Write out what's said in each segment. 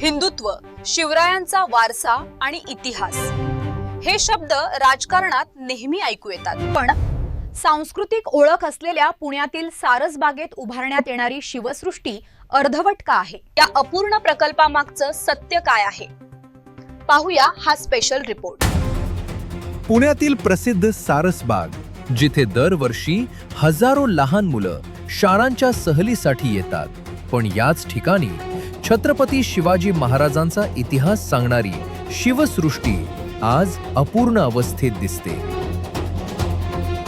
हिंदुत्व शिवरायांचा वारसा आणि इतिहास. हे शब्द राजकारणात नेहमी ऐकू येतात. पण सांस्कृतिक ओळख असलेल्या पुण्यातील सारसबागेत उभारण्यात येणारी शिवसृष्टी अर्धवट का आहे? या अपूर्ण प्रकल्पामागचं सत्य काय आहे? पाहूया हा स्पेशल रिपोर्ट पुण्यातील प्रसिद्ध सारसबाग जिथे दरवर्षी हजारो लहान मुलं शाळांच्या सहलीसाठी येतात. पण याच ठिकाणी छत्रपती शिवाजी महाराजांचा इतिहास सांगणारी शिवसृष्टी आज अपूर्ण अवस्थेत दिसते.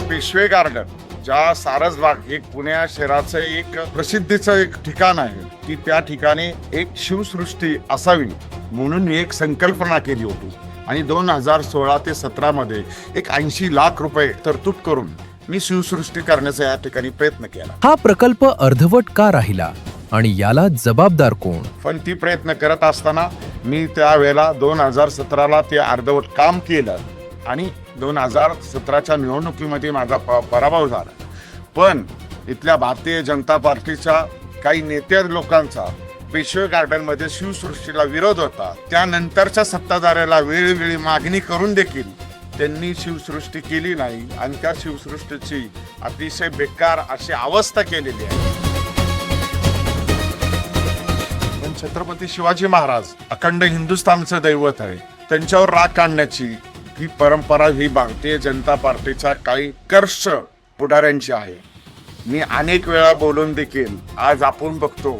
पेशवे गार्डन ज्या सारसबाग एक पुण्या शहराचं एक प्रसिद्धीचं एक ठिकाण आहे. की त्या ठिकाणी एक शिवसृष्टी असावी म्हणून मी एक संकल्पना केली होती. आणि दोन हजार सोळा ते सतरा मध्ये एक ऐंशी लाख रुपये तरतूद करून मी शिवसृष्टी करण्याचा या ठिकाणी प्रयत्न केला. हा प्रकल्प अर्धवट का राहिला? आणि याला जबाबदार कोण? पण ती प्रयत्न करत असताना मी त्यावेळेला दोन हजार सतराला ते अर्धवट काम केलं आणि दोन हजार सतराच्या निवडणुकीमध्ये माझा प- पराभव झाला. पण इथल्या भारतीय जनता पार्टीच्या काही नेत्या लोकांचा पेशवे गार्डनमध्ये शिवसृष्टीला विरोध होता. त्यानंतरच्या सत्ताधाऱ्याला वेळोवेळी मागणी करून देखील त्यांनी शिवसृष्टी केली नाही आणि त्या शिवसृष्टीची अतिशय बेकार अशी अवस्था केलेली आहे. छत्रपती शिवाजी महाराज अखंड हिंदुस्थानचं दैवत आहे. त्यांच्यावर राग काढण्याची ही परंपरा ही भारतीय जनता पार्टीच्या काही कर्ष पुढाऱ्यांची आहे. मी अनेक वेळा बोलून देखील आज आपण बघतो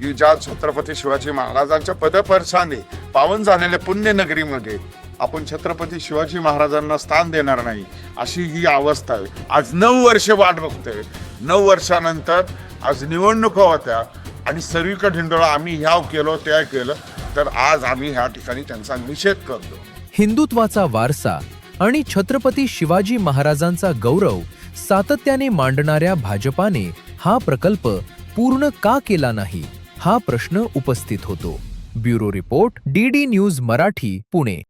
की ज्या छत्रपती शिवाजी महाराजांच्या पदपर्शाने पावन झालेल्या पुण्यनगरीमध्ये आपण छत्रपती शिवाजी महाराजांना स्थान देणार नाही अशी ही अवस्था आहे. आज नऊ वर्ष वाट बघतोय. नऊ वर्षानंतर आज निवडणुका होत्या. आणि सर्वीकडे ढिंडोळा आम्ही ह्या केलो त्या केलं तर आज आम्ही ह्या ठिकाणी त्यांचा निषेध करतो. हिंदुत्वाचा वारसा आणि छत्रपती शिवाजी महाराजांचा गौरव सातत्याने मांडणाऱ्या भाजपाने हा प्रकल्प पूर्ण का केला नाही हा प्रश्न उपस्थित होतो. Bureau report D D news Marathi Pune.